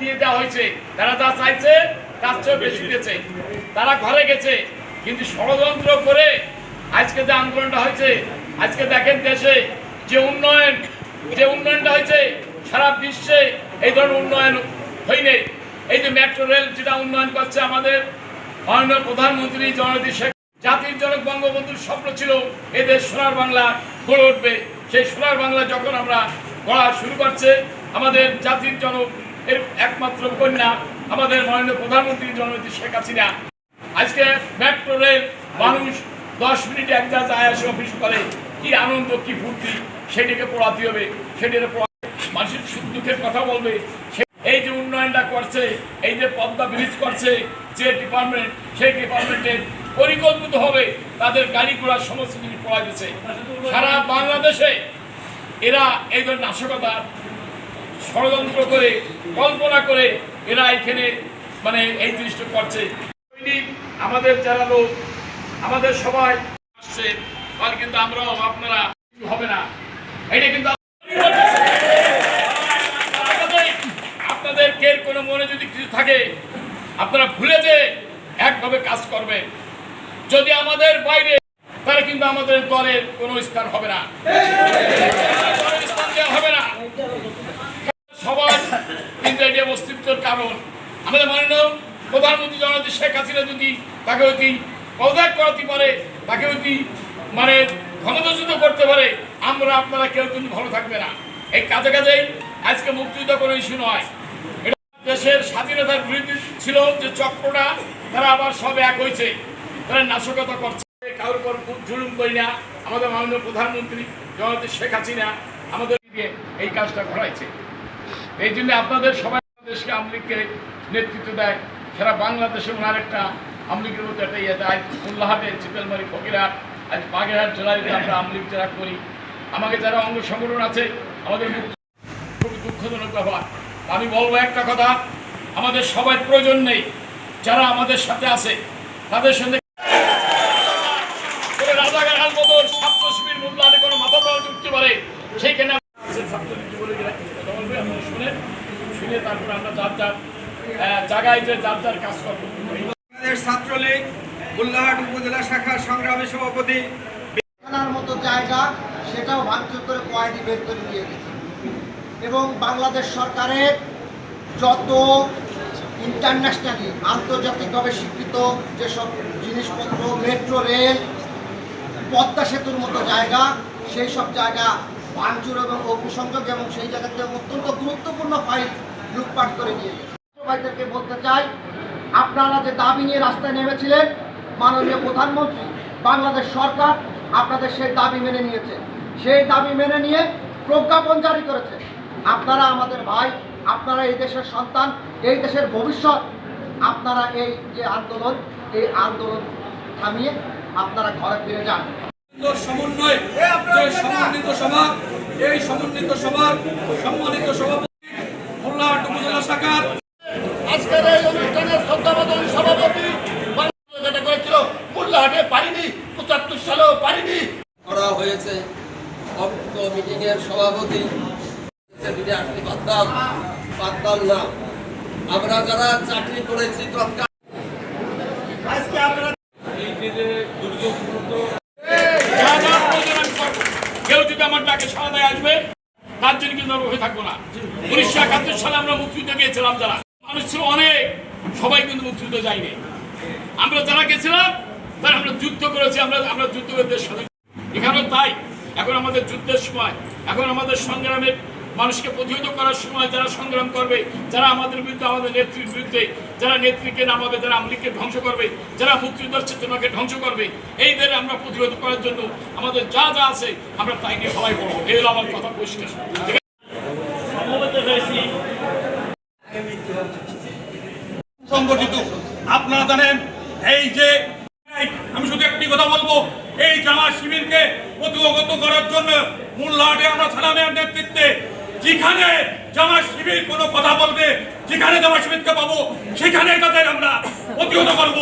দিয়ে দেওয়া হয়েছে। তারা যা চাইছে, তার চেয়ে বেশি দিয়েছে। তারা ঘরে গেছে, কিন্তু ষড়যন্ত্র করে আজকে যে আন্দোলনটা হয়েছে, আজকে দেখেন দেশে যে উন্নয়ন, যে উন্নয়নটা হয়েছে, সারা বিশ্বে এই ধরনের উন্নয়ন হয়নি। এই যে মেট্রো রেল যেটা উন্নয়ন করছে আমাদের মাননীয় প্রধানমন্ত্রী জননেত্রী শেখ, জাতির জনক বঙ্গবন্ধুর স্বপ্ন ছিল এদের সোনার বাংলা গড়ে উঠবে। সেই সোনার বাংলা যখন আমরা গড়া শুরু করছে, আমাদের জাতির জনক এর একমাত্র কন্যা আমাদের মাননীয় প্রধানমন্ত্রী জননেত্রী শেখ হাসিনা। আজকে মেট্রো রেল মানুষ দশ মিনিটে এক জায়গায় যায় আসে অফিস করে। কি আনন্দ, কি ফুর্তি। সেটিকে পড়াতে হবে। সেটিকে মানুষের সুখ দুঃখের কথা বলবে। এই যে উন্নয়নটা করছে, এই যে পদ্মা ব্রিজ করছে, যে ডিপার্টমেন্ট সেই ডিপার্টমেন্টে পরিকল্পিত হবে, তাদের গাড়ি ঘোড়া সমস্ত জিনিস পড়া দিচ্ছে। সারা বাংলাদেশে এরা এই ধরনের নাশকতা ষড়যন্ত্র করে, কল্পনা করে এরা এখানে মানে এই জিনিসটা করছে। আমাদের যারা লোক, আমাদের সবাই আসছে ফলে কিন্তু আমরাও আপনারা হবে না। এটা কিন্তু আপনাদের কোনো মনে যদি কিছু থাকে, আপনারা ভুলে যে একভাবে কাজ করবেন। যদি আমাদের বাইরে, তাহলে কিন্তু আমাদের দলের কোনো স্থান হবে না দলের স্থান দেওয়া হবে না সবার কিন্তু এটি অস্তিত্বের কারণ আমাদের মাননীয় প্রধানমন্ত্রী জননেত্রী শেখ হাসিনা যদি তাকে অতি পদত্যাগ করাতে পারে, তাকে অতি মানে ক্ষমতাচ্যুত করতে পারে, আমরা আপনারা কেউ কিন্তু ভালো থাকবে না। এই কাজে কাজেই আজকে মুক্তিযুদ্ধ কোনো ইস্যু নয়। দেশের স্বাধীনতার বিরোধী ছিল যে চক্রটা, তারা আবার সব এক হয়েছে। তারা নাশকতা করছে, কারোর উপর খুব জুলুম করি না। আমাদের মাননীয় প্রধানমন্ত্রী জননেত্রী শেখ হাসিনা আমাদের এই কাজটা ঘটাইছে এই জন্য আপনাদের সবাই দেশকে আমলিগকে নেতৃত্ব দেয়। বাংলাদেশে ওনার একটা আমলিগের একটা ইয়ে দেয়। উল্লাহাটে চিপেলমারি ফকিরহাট আজ বাগেরহাট জেলায় আমরা আমলিগ যারা করি, আমাকে যারা অঙ্গ সংগঠন আছে, আমাদের খুবই দুঃখজনক আমি বলব একটা কথা, আমাদের সবাই প্রয়োজন নেই। যারা আমাদের সাথে আছে, তাদের সঙ্গে করে রাজাকার আলবদর ছাত্র শিবির মূল্যায়নে কোনো মাথা দেওয়া উঠতে পারে সেইখানে আছে ছাত্র যুবলীগেরা কিছু কথা বলবে আপনারা শুনে শুনে তারপরে আমরা যার যার আহ, জায়গায় যে যার যার কাজ করব। বাংলাদেশ ছাত্রলীগ উল্লাহাট উপজেলা শাখার সংগ্রামী সভাপতি থানার মতো জায়গা সেটাও ভাঙচুর করে কয়েদি বের করে দিয়ে গেছে। এবং বাংলাদেশ সরকারের যত ইন্টারন্যাশনালি আন্তর্জাতিকভাবে স্বীকৃত যেসব জিনিসপত্র মেট্রো রেল পদ্মা সেতুর মতো জায়গা সেই সব জায়গা ভাঙচুর এবং অগ্নিসংযোগ এবং সেই জায়গাতে অত্যন্ত গুরুত্বপূর্ণ ফাইল লুটপাট করে নিয়ে গেছে। ভাইদেরকে বলতে চাই আপনারা যে দাবি নিয়ে রাস্তায় নেমেছিলেন মাননীয় প্রধানমন্ত্রী বাংলাদেশ সরকার আপনাদের সেই দাবি মেনে নিয়েছে। সেই দাবি মেনে নিয়ে প্রজ্ঞাপন জারি করেছে। আপনারা আমাদের ভাই আপনারা এই দেশের সন্তান এই দেশের ভবিষ্যৎ আপনারা এই যে আন্দোলন এই আন্দোলন থামিয়ে আপনারা ঘরে ফিরে যান। সমন্বয় সমন্বিত সভা এই সমন্বিত সভার সম্মানিত সভাপতি মোল্লাহাট উপজেলা শাখার আজকের এই অনুষ্ঠানের শ্রদ্ধাবাদন সভাপতি যেটা করেছিল মোল্লাহাটে পারিনি পঁচাত্তর সালেও পারিনি করা হয়েছে অক্ট মিটিং এর সভাপতি আসতে পারতাম পারতাম না। আমরা যারা চাকরি করেছি তৎকাল আমার দেয় আসবে, তার জন্য কিন্তু আমরা থাকব না। একাত্তর সালে আমরা মুক্তিযুদ্ধ যারা। অনেক, সবাই কিন্তু মুক্তিযুদ্ধ আমরা যারা গেছিলাম, তারা আমরা যুদ্ধ করেছি, আমরা আমরা যুদ্ধ করে দেশ এখানেও তাই। এখন আমাদের যুদ্ধের সময়, এখন আমাদের সংগ্রামের মানুষকে প্রতিহত করার সময় যারা সংগ্রাম করবে, যারা আমাদের বিরুদ্ধে, আমাদের নেত্রীর বিরুদ্ধে, যারা নেত্রীকে নামাবে, যারা আমলিকে ধ্বংস করবে, যারা মুক্তিযুদ্ধের চেতনাকে ধ্বংস করবে, এইদের আমরা প্রতিহত করার জন্য আমাদের যা যা আছে, আমরা তাই নিয়ে সবাই করব। এই হলো আমার কথা পরিষ্কার। সংগঠিত। আপনারা জানেন, এই যে, আমি শুধু একটি কথা বলব এই জামা শিবিরকে প্রতিগত করার জন্য মূল্যহাটে আমরা সালামের নেতৃত্বে যেখানে জামা শিবির কোনো কথা বলবে, যেখানে জামা শিবিরকে পাবো সেখানে তাদের আমরা প্রতিহত করব।